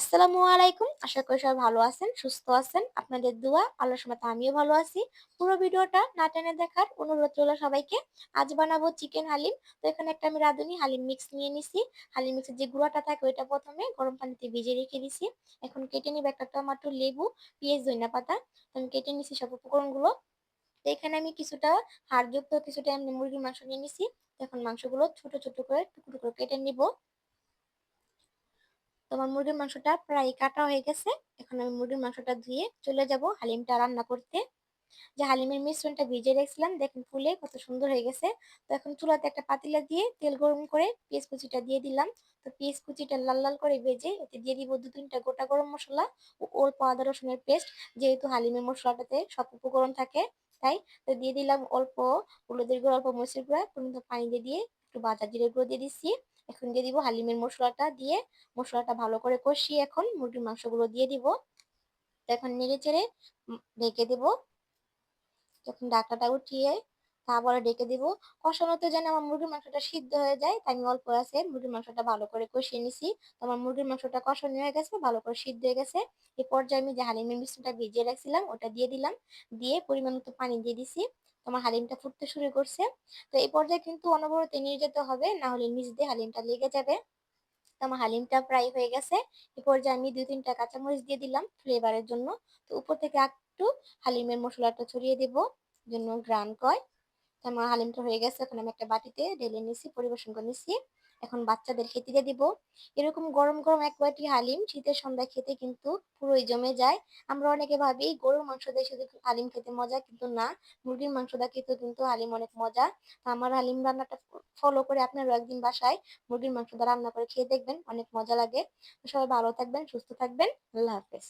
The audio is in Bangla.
আসসালামু আলাইকুম। আশা করি সবাই ভালো আছেন, সুস্থ আছেন। আপনাদের দোয়া, আল্লাহর সময় আমিও ভালো আছি। পুরো ভিডিওটা না টেনে দেখার অনুরোধ রইল সবাইকে। আজ বানাবো চিকেন হালিম। তো এখানে একটা আমি রাঁধুনি, হালিম মিক্স নিয়ে নিছি। হালিম মিক্সের যে গুঁড়াটা থাকে, ওইটা প্রথমে গরম পানিতে ভিজে রেখে দিছি। এখন কেটে নিব একটা টমাটো, লেবু, পেঁয়াজ, ধনিয়া পাতা। আমি কেটে নিছি সব উপকরণগুলো। তো এখানে আমি কিছুটা হাড়যুক্ত, কিছুটা এমনি মুরগির মাংস নিয়ে নিছি। এখন মাংসগুলো ছোট ছোট করে টুকরো টুকরো কেটে নিব। তোমার মুরগির মাংসটা প্রায় কাটা হয়ে গেছে। এখন আমি মুরগির মাংসটা ধুয়ে চলে যাব হালিমটা রান্না করতে। যে হালিমের মিশ্রণটা ভিজে রেখেছিলাম, দেখেন ফুলে কত সুন্দর হয়ে গেছে। তো এখন চুলাতে একটা পাতিলা দিয়ে তেল গরম করে পেঁয়াজ কুচিটা দিয়ে দিলাম। তো পেঁয়াজ কুচিটা লাল লাল করে ভেজে এতে দিয়ে দিব দু তিনটা গোটা গরম মশলা ও অল্প আদা রসুনের পেস্ট। যেহেতু হালিমের মশলাটাতে সব উপকরণ থাকে, তাই তো দিয়ে দিলাম অল্প হলুদের গুঁড়ো, অল্প মরিচের গুঁড়া পর্যন্ত পানি দিয়ে দিয়ে একটু বাজার জিরে গুঁড়ো দিয়ে দিচ্ছি। এখন দিয়ে দিব হালিমের মশলাটা দিয়ে মশলাটা ভালো করে কষিয়ে এখন মুরগির মাংসগুলো দিয়ে দিব। এখন নেড়ে চেড়ে ঢেকে দেব। যখন ডাকাটা উঠিয়ে তারপরে ডেকে দিব। কষানোতে যেন আমার মুরগির মাংসটা সিদ্ধ হয়ে যায়, তাই আমি অল্প আছে। মুরগির মাংসটা ভালো করে কষিয়ে নিছি। তো আমার মুরগির মাংসটা কষানো হয়ে গেছে, ভালো করে সিদ্ধ হয়ে গেছে। এই পর্যায়ে আমি যে হালিমের মিশ্রণটা ভিজিয়ে রাখছিলাম, ওটা দিয়ে দিলাম। দিয়ে পরিমাণ মতো পানি দিয়ে দিছি। তোমার হালিমটা ফুটতে শুরু করছে। তো এই পর্যায়ে কিন্তু অনবরত নিয়ে যেতে হবে, না হলে নিচ দিয়ে হালিমটা লেগে যাবে। আমার হালিমটা প্রায় হয়ে গেছে। এই পর্যায়ে আমি দুই তিনটা কাঁচামরিচ দিয়ে দিলাম ফ্লেভারের জন্য। তো উপর থেকে একটু হালিমের মশলাটা ছড়িয়ে দেব জন্য গ্রান কয়। আমার হালিমটা হয়ে গেছে, এখন আমি একটা বাটিতে ঢেলে নিছি, পরিবেশন করে নিছি। এখন বাচ্চাদের খেতে দিয়ে দিব। এরকম গরম গরম এক বাটি হালিম, শীতের সন্ধ্যায় খেতে কিন্তু পুরোই জমে যায়। আমরা অনেকে ভাবি গরুর মাংস দিয়ে শুধু হালিম খেতে মজা, কিন্তু না, মুরগির মাংস দিয়ে খেতেও কিন্তু হালিম অনেক মজা। আমার হালিম রান্নাটা ফলো করে আপনারাও একদিন বাসায় মুরগির মাংস দিয়ে রান্না করে খেয়ে দেখবেন, অনেক মজা লাগে। সবাই ভালো থাকবেন, সুস্থ থাকবেন। আল্লাহ হাফেজ।